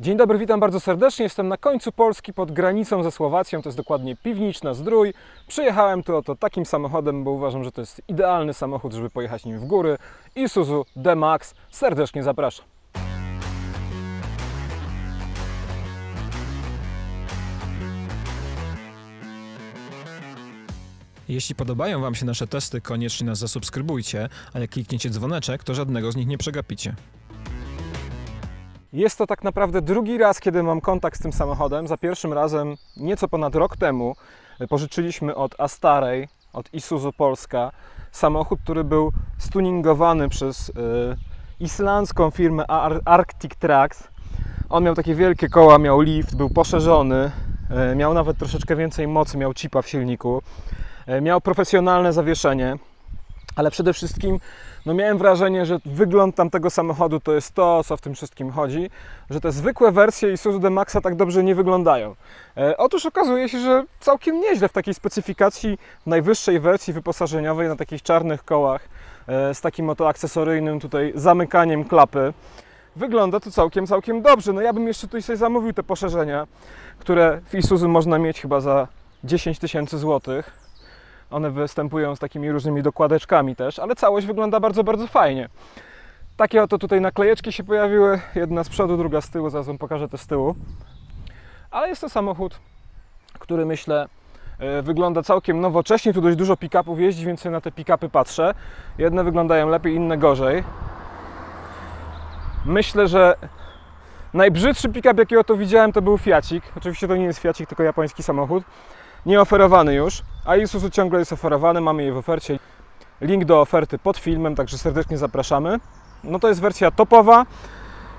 Dzień dobry, witam bardzo serdecznie. Jestem na końcu Polski pod granicą ze Słowacją, to jest dokładnie Piwniczna Zdrój. Przyjechałem tu oto takim samochodem, bo uważam, że to jest idealny samochód, żeby pojechać nim w góry. Isuzu D-Max. Serdecznie zapraszam. Jeśli podobają Wam się nasze testy, koniecznie nas zasubskrybujcie, a jak klikniecie dzwoneczek, to żadnego z nich nie przegapicie. Jest to tak naprawdę drugi raz, kiedy mam kontakt z tym samochodem. Za pierwszym razem, nieco ponad rok temu, pożyczyliśmy od Astarej, od Isuzu Polska, samochód, który był stuningowany przez y, islandzką firmę Ar- Arctic Tracks. On miał takie wielkie koła, miał lift, był poszerzony, y, miał nawet troszeczkę więcej mocy, miał chipa w silniku, y, miał profesjonalne zawieszenie, ale przede wszystkim no miałem wrażenie, że wygląd tamtego samochodu to jest to, co w tym wszystkim chodzi, że te zwykłe wersje Isuzu D-Maxa tak dobrze nie wyglądają. E, otóż okazuje się, że całkiem nieźle w takiej specyfikacji najwyższej wersji wyposażeniowej na takich czarnych kołach e, z takim oto akcesoryjnym tutaj zamykaniem klapy. Wygląda to całkiem, całkiem dobrze. No ja bym jeszcze tutaj sobie zamówił te poszerzenia, które w Isuzu można mieć chyba za 10 tysięcy złotych. One występują z takimi różnymi dokładeczkami też, ale całość wygląda bardzo, bardzo fajnie. Takie oto tutaj naklejeczki się pojawiły, jedna z przodu, druga z tyłu, zaraz Wam pokażę te z tyłu. Ale jest to samochód, który myślę e, wygląda całkiem nowocześnie. Tu dość dużo pick-upów jeździ, więc na te pick-upy patrzę. Jedne wyglądają lepiej, inne gorzej. Myślę, że najbrzydszy pick-up, jakiego to widziałem, to był Fiacik. Oczywiście to nie jest Fiacik, tylko japoński samochód nie oferowany już, a Isuzu ciągle jest oferowany, mamy je w ofercie. Link do oferty pod filmem, także serdecznie zapraszamy. No to jest wersja topowa.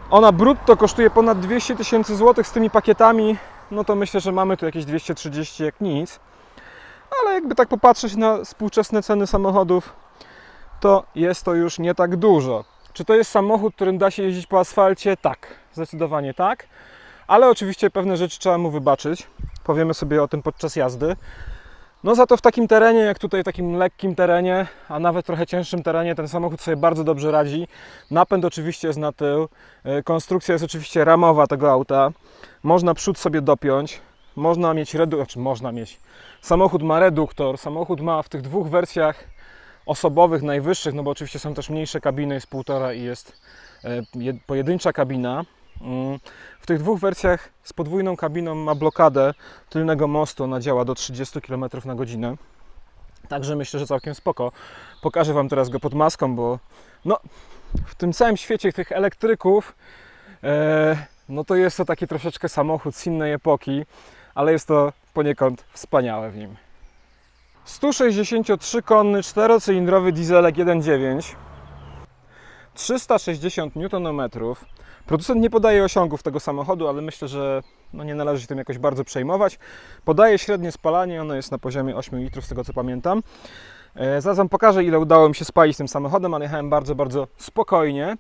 Ona brutto kosztuje ponad 200 tysięcy złotych z tymi pakietami. No to myślę, że mamy tu jakieś 230 jak nic. Ale jakby tak popatrzeć na współczesne ceny samochodów, to jest to już nie tak dużo. Czy to jest samochód, którym da się jeździć po asfalcie? Tak, zdecydowanie tak. Ale oczywiście pewne rzeczy trzeba mu wybaczyć. Powiemy sobie o tym podczas jazdy. No za to w takim terenie, jak tutaj, takim lekkim terenie, a nawet trochę cięższym terenie, ten samochód sobie bardzo dobrze radzi. Napęd oczywiście jest na tył. E, Konstrukcja jest oczywiście ramowa tego auta. Można przód sobie dopiąć. Można mieć reduktor, znaczy można mieć. Samochód ma reduktor. Samochód ma w tych dwóch wersjach osobowych, najwyższych, no bo oczywiście są też mniejsze kabiny, jest półtora i jest e, jed- pojedyncza kabina. Mm. W tych dwóch wersjach z podwójną kabiną ma blokadę tylnego mostu, ona działa do 30 km na godzinę. Także myślę, że całkiem spoko. Pokażę Wam teraz go pod maską, bo no, w tym całym świecie tych elektryków, e, no to jest to taki troszeczkę samochód z innej epoki, ale jest to poniekąd wspaniałe w nim. 163-konny, czterocylindrowy dieselek 1.9 360 Nm. Producent nie podaje osiągów tego samochodu, ale myślę, że no nie należy się tym jakoś bardzo przejmować. Podaje średnie spalanie, ono jest na poziomie 8 litrów, z tego co pamiętam. E, Zaraz Wam pokażę, ile udało mi się spalić tym samochodem, ale jechałem bardzo, bardzo spokojnie.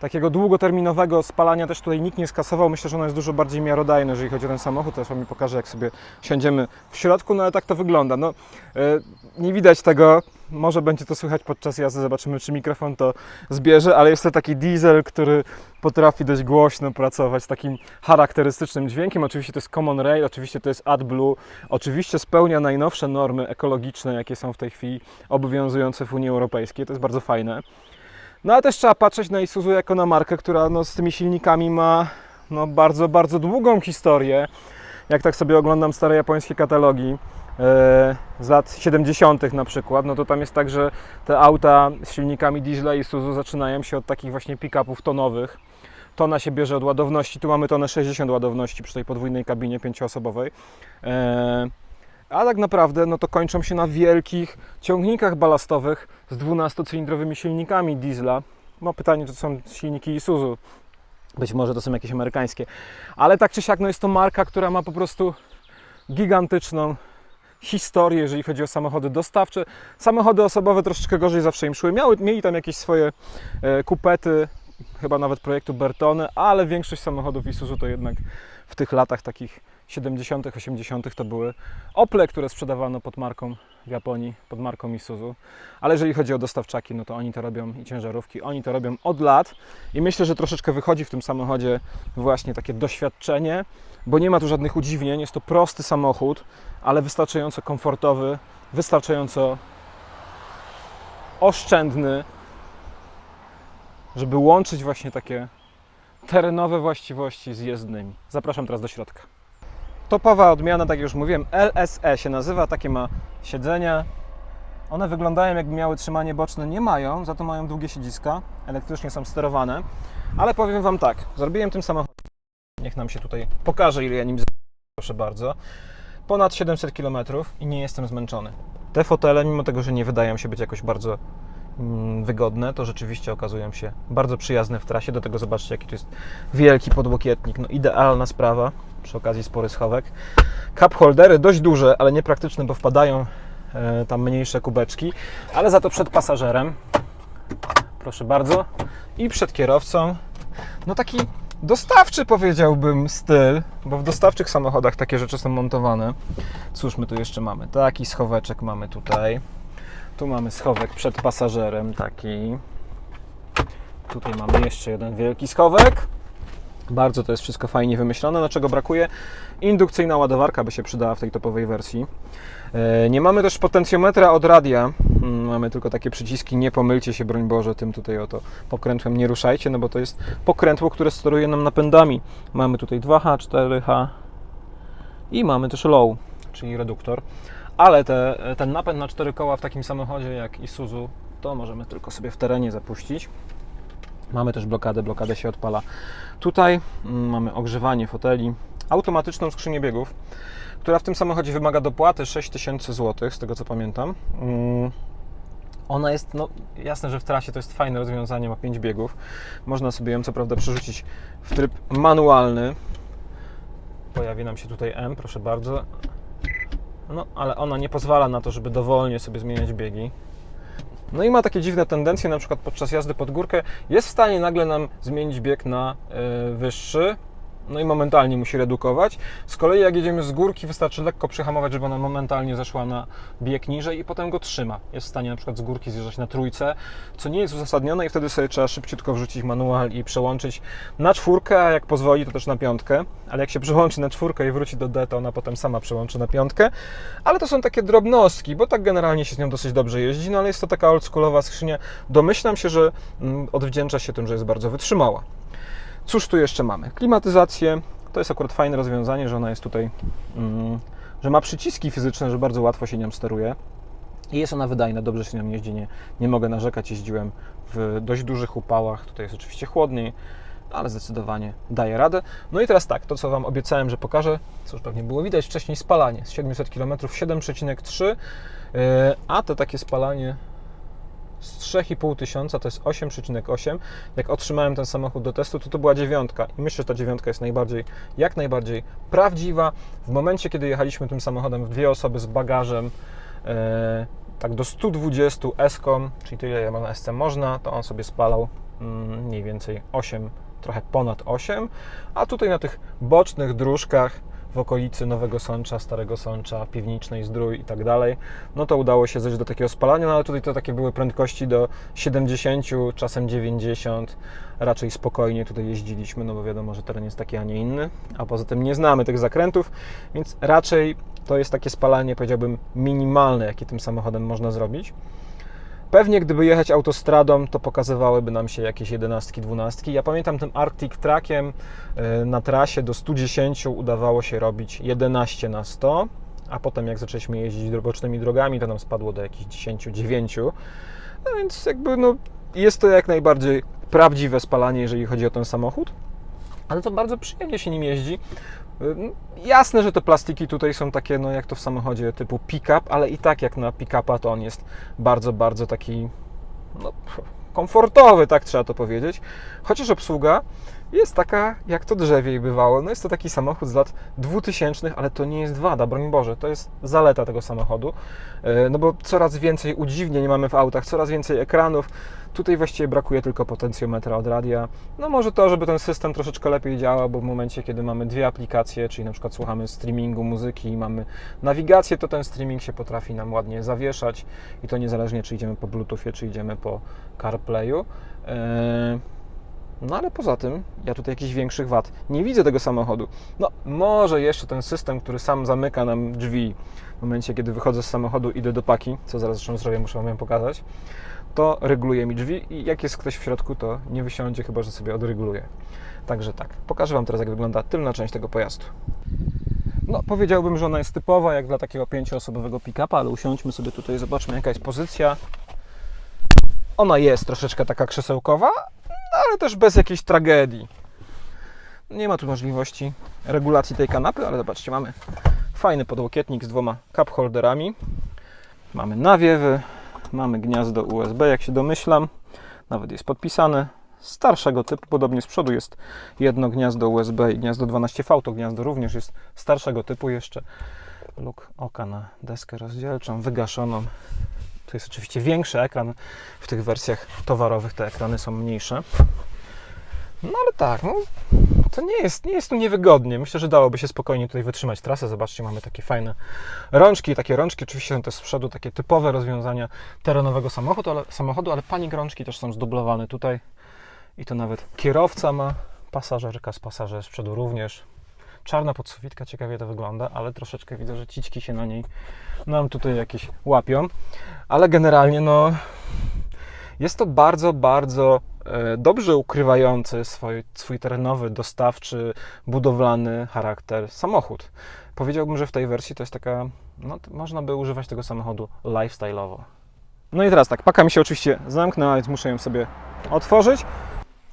Takiego długoterminowego spalania też tutaj nikt nie skasował. Myślę, że ono jest dużo bardziej miarodajne, jeżeli chodzi o ten samochód. Teraz Wam pokażę, jak sobie siądziemy w środku, no ale tak to wygląda. No, e, nie widać tego, może będzie to słychać podczas jazdy, zobaczymy, czy mikrofon to zbierze, ale jest to taki diesel, który potrafi dość głośno pracować z takim charakterystycznym dźwiękiem. Oczywiście to jest Common Rail, oczywiście to jest AdBlue, oczywiście spełnia najnowsze normy ekologiczne, jakie są w tej chwili obowiązujące w Unii Europejskiej. To jest bardzo fajne. No ale też trzeba patrzeć na Isuzu jako na markę, która no, z tymi silnikami ma no, bardzo, bardzo długą historię. Jak tak sobie oglądam stare japońskie katalogi, z lat 70. na przykład, no to tam jest tak, że te auta z silnikami diesla i Isuzu zaczynają się od takich właśnie pick-upów tonowych. Tona się bierze od ładowności, tu mamy tonę 60 ładowności przy tej podwójnej kabinie pięcioosobowej. E, a tak naprawdę no to kończą się na wielkich ciągnikach balastowych z 12-cylindrowymi silnikami diesla. No pytanie, czy to są silniki Isuzu. Być może to są jakieś amerykańskie. Ale tak czy siak, no jest to marka, która ma po prostu gigantyczną historię, jeżeli chodzi o samochody dostawcze. Samochody osobowe troszeczkę gorzej zawsze im szły. Miały, mieli tam jakieś swoje e, kupety, chyba nawet projektu Bertone, ale większość samochodów Isuzu to jednak w tych latach takich 70., 80. to były Ople, które sprzedawano pod marką w Japonii, pod marką Isuzu. Ale jeżeli chodzi o dostawczaki, no to oni to robią i ciężarówki, oni to robią od lat i myślę, że troszeczkę wychodzi w tym samochodzie właśnie takie doświadczenie, bo nie ma tu żadnych udziwnień, jest to prosty samochód, ale wystarczająco komfortowy, wystarczająco oszczędny, żeby łączyć właśnie takie terenowe właściwości z jezdnymi. Zapraszam teraz do środka. Topowa odmiana, tak jak już mówiłem, LSE się nazywa, takie ma siedzenia. One wyglądają jakby miały trzymanie boczne, nie mają, za to mają długie siedziska, elektrycznie są sterowane. Ale powiem Wam tak, zrobiłem tym samochodem, niech nam się tutaj pokaże ile ja nim zrobiłem, proszę bardzo, ponad 700 km i nie jestem zmęczony. Te fotele, mimo tego, że nie wydają się być jakoś bardzo mm, wygodne, to rzeczywiście okazują się bardzo przyjazne w trasie. Do tego zobaczcie, jaki to jest wielki podłokietnik. No idealna sprawa. Przy okazji spory schowek. Cup holdery dość duże, ale niepraktyczne, bo wpadają e, tam mniejsze kubeczki, ale za to przed pasażerem. Proszę bardzo. I przed kierowcą. No taki dostawczy powiedziałbym styl, bo w dostawczych samochodach takie rzeczy są montowane. Cóż my tu jeszcze mamy? Taki schoweczek mamy tutaj. Tu mamy schowek przed pasażerem, taki. Tutaj mamy jeszcze jeden wielki schowek. Bardzo to jest wszystko fajnie wymyślone. Na czego brakuje? Indukcyjna ładowarka by się przydała w tej topowej wersji. E, Nie mamy też potencjometra od radia. Mm, Mamy tylko takie przyciski. Nie pomylcie się, broń Boże, tym tutaj oto pokrętłem nie ruszajcie, no bo to jest pokrętło, które steruje nam napędami. Mamy tutaj 2H, 4H i mamy też low, czyli reduktor. Ale te, ten napęd na cztery koła w takim samochodzie jak Isuzu, to możemy tylko sobie w terenie zapuścić. Mamy też blokadę, blokadę się odpala. Tutaj mm, mamy ogrzewanie foteli, automatyczną skrzynię biegów, która w tym samochodzie wymaga dopłaty 6000 zł, z tego co pamiętam. Mm, Ona jest, no jasne, że w trasie to jest fajne rozwiązanie, ma 5 biegów. Można sobie ją co prawda przerzucić w tryb manualny. Pojawi nam się tutaj M, proszę bardzo. No, ale ona nie pozwala na to, żeby dowolnie sobie zmieniać biegi. No i ma takie dziwne tendencje, na przykład podczas jazdy pod górkę jest w stanie nagle nam zmienić bieg na y, wyższy, no i momentalnie musi redukować. Z kolei jak jedziemy z górki, wystarczy lekko przyhamować, żeby ona momentalnie zeszła na bieg niżej i potem go trzyma. Jest w stanie na przykład z górki zjeżdżać na trójce, co nie jest uzasadnione i wtedy sobie trzeba szybciutko wrzucić manual i przełączyć na czwórkę, a jak pozwoli to też na piątkę. Ale jak się przełączy na czwórkę i wróci do D, to ona potem sama przełączy na piątkę. Ale to są takie drobnostki, bo tak generalnie się z nią dosyć dobrze jeździ, no ale jest to taka oldschoolowa skrzynia. Domyślam się, że mm, odwdzięcza się tym, że jest bardzo wytrzymała. Cóż tu jeszcze mamy? Klimatyzację. To jest akurat fajne rozwiązanie, że ona jest tutaj, mm, że ma przyciski fizyczne, że bardzo łatwo się nią steruje. I jest ona wydajna, dobrze się nią jeździ, nie, nie mogę narzekać. Jeździłem w dość dużych upałach, tutaj jest oczywiście chłodniej, ale zdecydowanie daje radę. No i teraz tak, to co Wam obiecałem, że pokażę, co już pewnie było widać wcześniej, spalanie z 700 km 7,3, yy, a to takie spalanie z 3,5 tysiąca to jest 8,8. Jak otrzymałem ten samochód do testu, to to była dziewiątka i myślę, że ta dziewiątka jest najbardziej, jak najbardziej prawdziwa. W momencie, kiedy jechaliśmy tym samochodem dwie osoby z bagażem, e, tak do 120 S-kom, czyli tyle mam na SC można, to on sobie spalał mm, mniej więcej 8, trochę ponad 8, a tutaj na tych bocznych dróżkach w okolicy Nowego Sącza, Starego Sącza, Piwnicznej, Zdrój i tak dalej, no to udało się zejść do takiego spalania, no ale tutaj to takie były prędkości do 70, czasem 90, raczej spokojnie tutaj jeździliśmy, no bo wiadomo, że teren jest taki, a nie inny, a poza tym nie znamy tych zakrętów, więc raczej to jest takie spalanie, powiedziałbym, minimalne, jakie tym samochodem można zrobić. Pewnie gdyby jechać autostradą, to pokazywałyby nam się jakieś 11, 12. Ja pamiętam tym Arctic Trackiem y, na trasie do 110 udawało się robić 11 na 100, a potem jak zaczęliśmy jeździć bocznymi drogami, to nam spadło do jakichś 10, 9. No więc jakby no, jest to jak najbardziej prawdziwe spalanie, jeżeli chodzi o ten samochód. Ale to bardzo przyjemnie się nim jeździ. Jasne, że te plastiki tutaj są takie, no jak to w samochodzie typu pick-up, ale i tak jak na pick-upa to on jest bardzo, bardzo taki no, komfortowy, tak trzeba to powiedzieć. Chociaż obsługa jest taka, jak to drzewiej bywało. No jest to taki samochód z lat 2000, ale to nie jest wada, broń Boże, to jest zaleta tego samochodu. E, No bo coraz więcej udziwnień mamy w autach, coraz więcej ekranów. Tutaj właściwie brakuje tylko potencjometra od radia. No może to, żeby ten system troszeczkę lepiej działał, bo w momencie, kiedy mamy dwie aplikacje, czyli na przykład słuchamy streamingu muzyki i mamy nawigację, to ten streaming się potrafi nam ładnie zawieszać i to niezależnie, czy idziemy po Bluetoothie, czy idziemy po CarPlayu. E, no ale poza tym, ja tutaj jakichś większych wad nie widzę tego samochodu. No, może jeszcze ten system, który sam zamyka nam drzwi w momencie, kiedy wychodzę z samochodu, idę do paki, co zaraz zresztą zrobię, muszę Wam pokazać, to reguluje mi drzwi i jak jest ktoś w środku, to nie wysiądzie, chyba że sobie odreguluje. Także tak, pokażę Wam teraz, jak wygląda tylna część tego pojazdu. No, powiedziałbym, że ona jest typowa, jak dla takiego pięcioosobowego pick-upa, ale usiądźmy sobie tutaj, zobaczmy, jaka jest pozycja. Ona jest troszeczkę taka krzesełkowa, ale też bez jakiejś tragedii. Nie ma tu możliwości regulacji tej kanapy, ale zobaczcie, mamy fajny podłokietnik z dwoma cup holderami. Mamy nawiewy, mamy gniazdo USB, jak się domyślam. Nawet jest podpisane. Starszego typu, podobnie z przodu jest jedno gniazdo USB i gniazdo 12V, to gniazdo również jest starszego typu jeszcze. Luk oka na deskę rozdzielczą, wygaszoną. To jest oczywiście większy ekran. W tych wersjach towarowych te ekrany są mniejsze. No ale tak, no, to nie jest, nie jest tu niewygodnie. Myślę, że dałoby się spokojnie tutaj wytrzymać trasę. Zobaczcie, mamy takie fajne rączki. Takie rączki oczywiście są też z przodu takie typowe rozwiązania terenowego samochodu, ale, samochodu, ale panik rączki też są zdublowane tutaj. I to nawet kierowca ma, pasażerka z pasażer z przodu również. Czarna podsuwitka, ciekawie to wygląda, ale troszeczkę widzę, że ciczki się na niej nam tutaj jakieś łapią. Ale generalnie no jest to bardzo, bardzo e, dobrze ukrywający swój, swój terenowy, dostawczy, budowlany charakter samochód. Powiedziałbym, że w tej wersji to jest taka, no można by używać tego samochodu lifestyle'owo. No i teraz tak, paka mi się oczywiście zamknęła, więc muszę ją sobie otworzyć.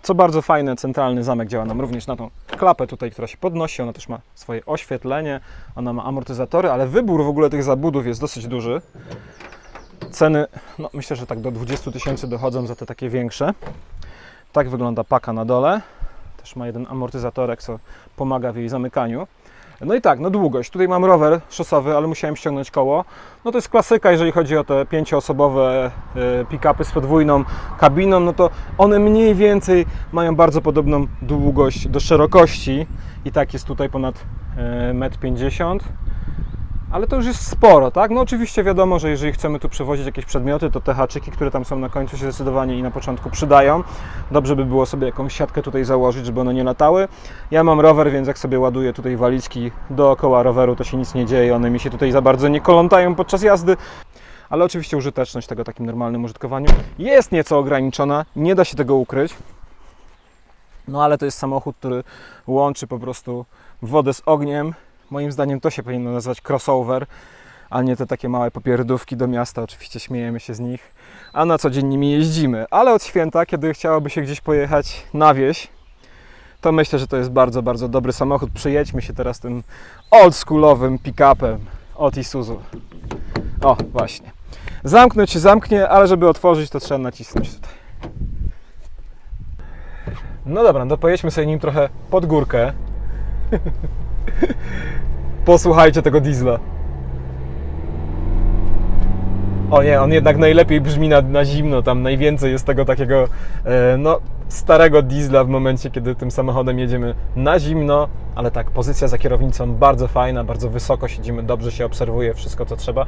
Co bardzo fajne, centralny zamek działa nam również na tą klapę tutaj, która się podnosi. Ona też ma swoje oświetlenie, ona ma amortyzatory, ale wybór w ogóle tych zabudów jest dosyć duży. Ceny, no myślę, że tak do 20 tysięcy dochodzą za te takie większe. Tak wygląda paka na dole. Też ma jeden amortyzatorek, co pomaga w jej zamykaniu. No i tak, no długość. Tutaj mam rower szosowy, ale musiałem ściągnąć koło. No to jest klasyka, jeżeli chodzi o te pięcioosobowe e, pick-upy z podwójną kabiną, no to one mniej więcej mają bardzo podobną długość do szerokości. I tak jest tutaj ponad e, 1,50 m. Ale to już jest sporo, tak? No oczywiście wiadomo, że jeżeli chcemy tu przewozić jakieś przedmioty, to te haczyki, które tam są na końcu się zdecydowanie i na początku przydają. Dobrze by było sobie jakąś siatkę tutaj założyć, żeby one nie latały. Ja mam rower, więc jak sobie ładuję tutaj walizki dookoła roweru, to się nic nie dzieje, one mi się tutaj za bardzo nie kolątają podczas jazdy. Ale oczywiście użyteczność tego takim normalnym użytkowaniu jest nieco ograniczona, nie da się tego ukryć. No ale to jest samochód, który łączy po prostu wodę z ogniem. Moim zdaniem to się powinno nazywać crossover, a nie te takie małe popierdówki do miasta. Oczywiście śmiejemy się z nich, a na co dzień nimi jeździmy. Ale od święta, kiedy chciałoby się gdzieś pojechać na wieś, to myślę, że to jest bardzo, bardzo dobry samochód. Przyjedźmy się teraz tym oldschoolowym pick-upem od Isuzu. O, właśnie. Zamknąć się zamknie, ale żeby otworzyć, to trzeba nacisnąć tutaj. No dobra, to pojedźmy sobie nim trochę pod górkę. Posłuchajcie tego diesla. O nie, on jednak najlepiej brzmi na, na zimno, tam najwięcej jest tego takiego, e, no, starego diesla w momencie, kiedy tym samochodem jedziemy na zimno, ale tak, pozycja za kierownicą bardzo fajna, bardzo wysoko siedzimy, dobrze się obserwuje wszystko, co trzeba.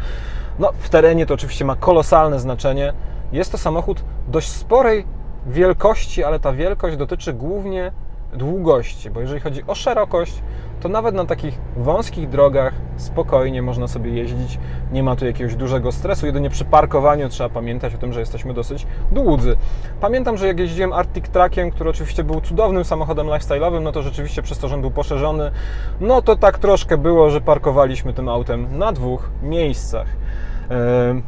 No, w terenie to oczywiście ma kolosalne znaczenie. Jest to samochód dość sporej wielkości, ale ta wielkość dotyczy głównie długości, bo jeżeli chodzi o szerokość, to nawet na takich wąskich drogach spokojnie można sobie jeździć. Nie ma tu jakiegoś dużego stresu. Jedynie przy parkowaniu trzeba pamiętać o tym, że jesteśmy dosyć dłudzy. Pamiętam, że jak jeździłem Arctic Trackiem, który oczywiście był cudownym samochodem lifestyle'owym, no to rzeczywiście przez to, że on był poszerzony, no to tak troszkę było, że parkowaliśmy tym autem na dwóch miejscach. Ehm,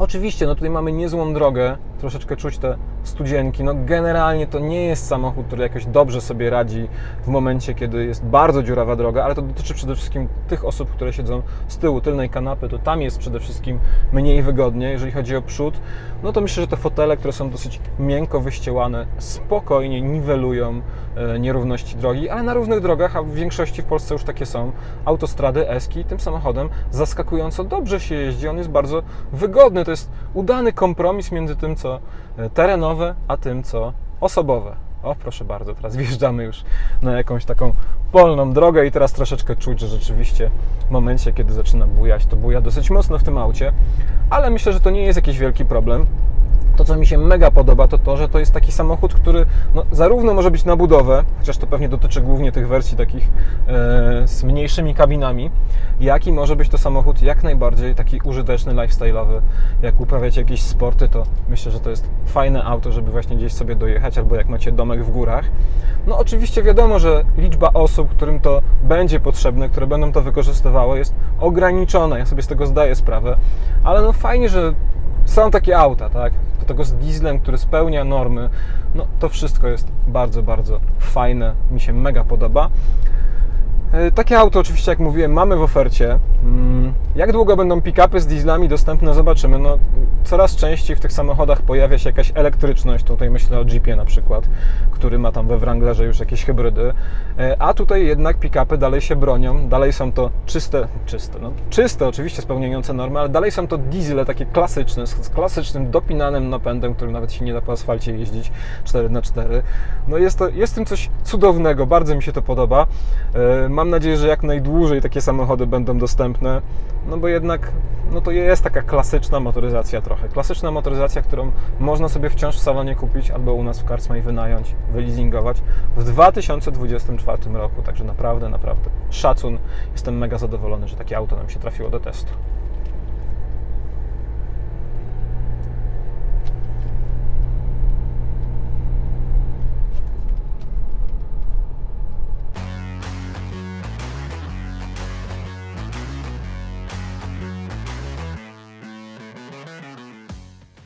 Oczywiście, no tutaj mamy niezłą drogę, troszeczkę czuć te studzienki. No generalnie to nie jest samochód, który jakoś dobrze sobie radzi w momencie, kiedy jest bardzo dziurawa droga, ale to dotyczy przede wszystkim tych osób, które siedzą z tyłu tylnej kanapy, to tam jest przede wszystkim mniej wygodnie. Jeżeli chodzi o przód, no to myślę, że te fotele, które są dosyć miękko wyścielane, spokojnie niwelują e, nierówności drogi, ale na równych drogach, a w większości w Polsce już takie są, autostrady, eski, tym samochodem zaskakująco dobrze się jeździ. On jest bardzo wygodny. To jest udany kompromis między tym, co e, terenowe, a tym, co osobowe. O, proszę bardzo, teraz wjeżdżamy już na jakąś taką polną drogę i teraz troszeczkę czuć, że rzeczywiście w momencie, kiedy zaczyna bujać, to buja dosyć mocno w tym aucie, ale myślę, że to nie jest jakiś wielki problem. To, co mi się mega podoba, to to, że to jest taki samochód, który no, zarówno może być na budowę, chociaż to pewnie dotyczy głównie tych wersji takich e, z mniejszymi kabinami, jak i może być to samochód jak najbardziej taki użyteczny, lifestyle'owy. Jak uprawiacie jakieś sporty, to myślę, że to jest fajne auto, żeby właśnie gdzieś sobie dojechać, albo jak macie domek w górach. No oczywiście wiadomo, że liczba osób, którym to będzie potrzebne, które będą to wykorzystywały, jest ograniczona. Ja sobie z tego zdaję sprawę, ale no fajnie, że są takie auta, tak? Tego z dieslem, który spełnia normy. No to wszystko jest bardzo, bardzo fajne. Mi się mega podoba. E, Takie auto oczywiście, jak mówiłem, mamy w ofercie. Mm, Jak długo będą pick-upy z dieslami dostępne, zobaczymy. No, coraz częściej w tych samochodach pojawia się jakaś elektryczność. Tutaj myślę o Jeepie na przykład, który ma tam we Wranglerze już jakieś hybrydy. E, A tutaj jednak pick-upy dalej się bronią. Dalej są to czyste, czyste, no, czyste oczywiście spełniające normy, ale dalej są to diesle takie klasyczne, z klasycznym dopinanym napędem, który nawet się nie da po asfalcie jeździć 4x4. No jest, to, jest w tym coś cudownego, bardzo mi się to podoba. Mam nadzieję, że jak najdłużej takie samochody będą dostępne, no bo jednak no to jest taka klasyczna motoryzacja trochę. Klasyczna motoryzacja, którą można sobie wciąż w salonie kupić albo u nas w Cardsmay wynająć, wyleasingować w 2024 roku. Także naprawdę, naprawdę szacun. Jestem mega zadowolony, że takie auto nam się trafiło do testu.